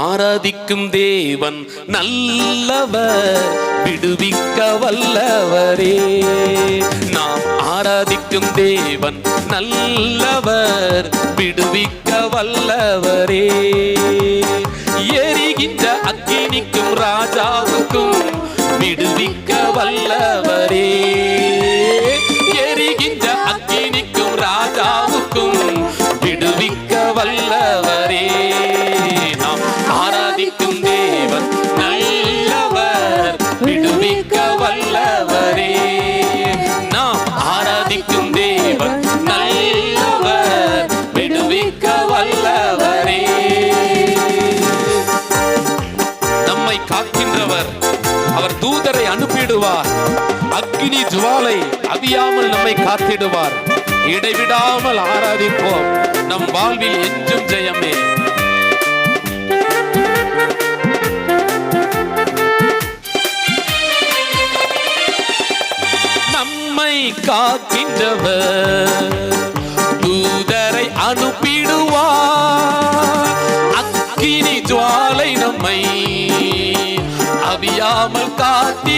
ஆராதிக்கும் தேவன் நல்லவர் விடுவிக்க வல்லவரே நாம் ஆராதிக்கும் தேவன் நல்லவர் விடுவிக்க வல்லவரே எரிகின்ற அக்கினிக்கும் ராஜாவுக்கும் விடுவிக்க வல்லவரே அவர் தூதரை அனுப்பிடுவார். அக்னி ஜுவாலை அவியாமல் நம்மை காத்திடுவார். இடைவிடாமல் ஆராதிப்போம். நம் வாழ்வில் என்றும் ஜெயமே. நம்மை காக்கின்றவர். அவியாமல் காத்திடுவார்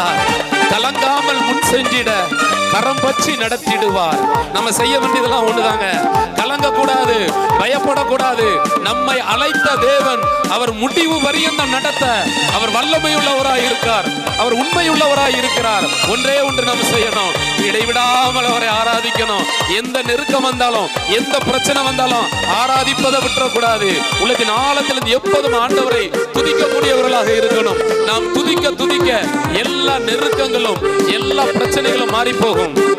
செய்கிறார் கலங்காமல் முன் செஞ்சிட கரம் பற்றி நடத்திடுவார். நம்ம செய்ய வேண்டியதெல்லாம் ஒண்ணுதாங்க. கலங்கக்கூடாது பயப்படக்கூடாது. நம்மை அழைத்த தேவன் அவர் முடிவு பரியந்தம் நடத்த அவர் வல்லமையுள்ளவராய் இருக்கார். அவர் உண்மையுள்ளவராய் இருக்கிறார். ஒன்றே ஒன்று நம்ம செய்யணும். இடைவிடாமல் அவரை ஆராதிக்கணும். எந்த நெருக்கம் வந்தாலும் எந்த பிரச்சனை வந்தாலும் ஆராதிப்பதை விட்டுறக்கூடாது. உலகின் ஆழத்திலிருந்து எப்போதும் ஆண்டவரை துதிக்கக்கூடியவர்களாக இருக்கணும். நாம் துதிக்க துதிக்க எல்லா நெருக்கங்களும் எல்லா பிரச்சனைகளும் மாறி போகும்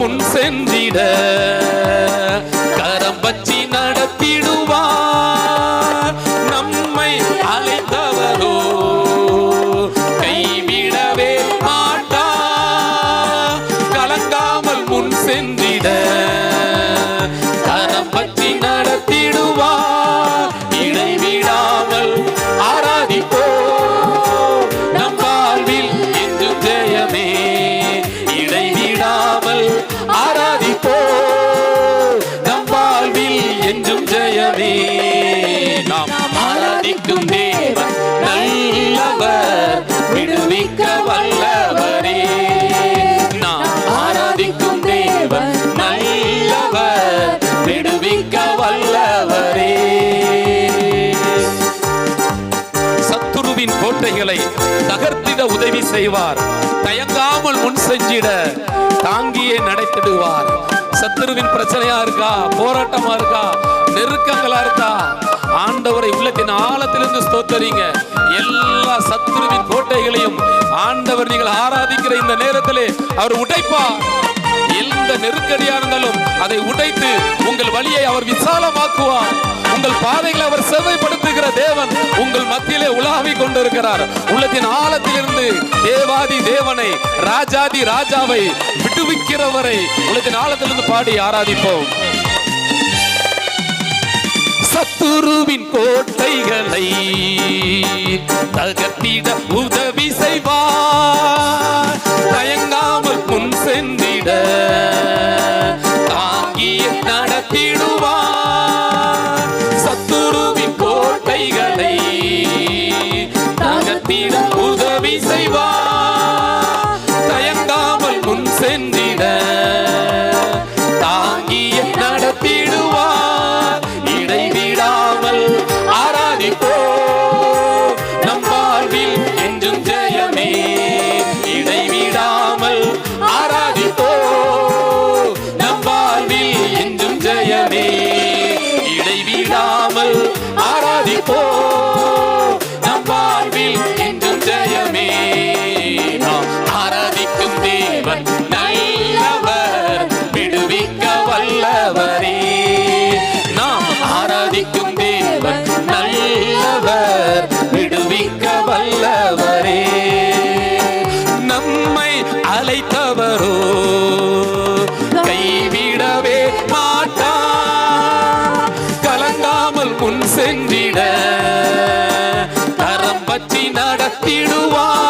முன் சென்றிட கரம் பற்றி நடத்திடுவார் நம்மை அழைத்தவரோ கைவிடவே மாட்டா கலங்காமல் முன் சென்றிட சத்துருவின் தகர்த்திட உதவி செய்வார். தயங்காமல் முன் செஞ்சிட தாங்கியே நடத்திடுவார் சத்துருவின் பிரச்சனையா இருக்கா? போராட்டமா இருக்கா? நெருக்கங்களா இருக்கா? ஆண்டவரை உள்ளத்தின் ஆழத்திலிருந்து ஸ்தோத்தரிங்க. எல்லா சத்துருவின் கோட்டைகளையும் ஆண்டவர் நீங்கள் ஆராதிக்கிற இந்த நேரத்திலே அவர் உடைப்பார் எந்த நெருக்கடியா இருந்தாலும் அதை உடைத்து உங்கள் வழியை அவர் விசாலமாக்குவார். உங்கள் பாதைகளை அவர் செவ்வைப்படுத்துகிற தேவன் உங்கள் மத்தியிலே உலாவிக் கொண்டிருக்கிறார். உள்ளத்தின் ஆழத்திலிருந்து தேவாதி தேவனை ராஜாதி ராஜாவை விடுவிக்கிறவரை உள்ளத்தின் ஆழத்திலிருந்து பாடி ஆராதிப்போம். சத்துருவின் கோட்டைகளை தகர்த்திட உதவி செய்வார். தயங்காமல் முன் சென்று உதவி செய்வார். தயங்காமல் முன் சென்றிட நடத்திடுவார்.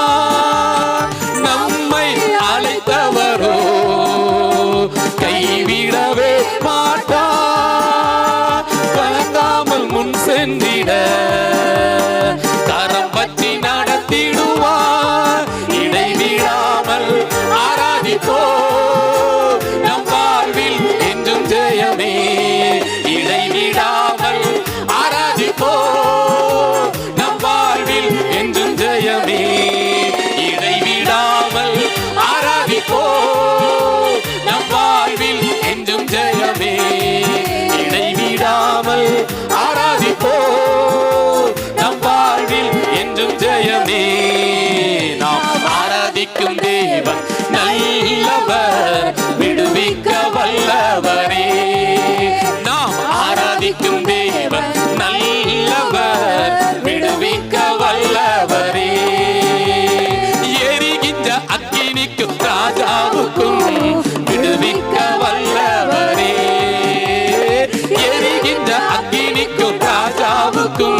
அக்கினிக்கும் ராஜாவுக்கும் விடுவிக்க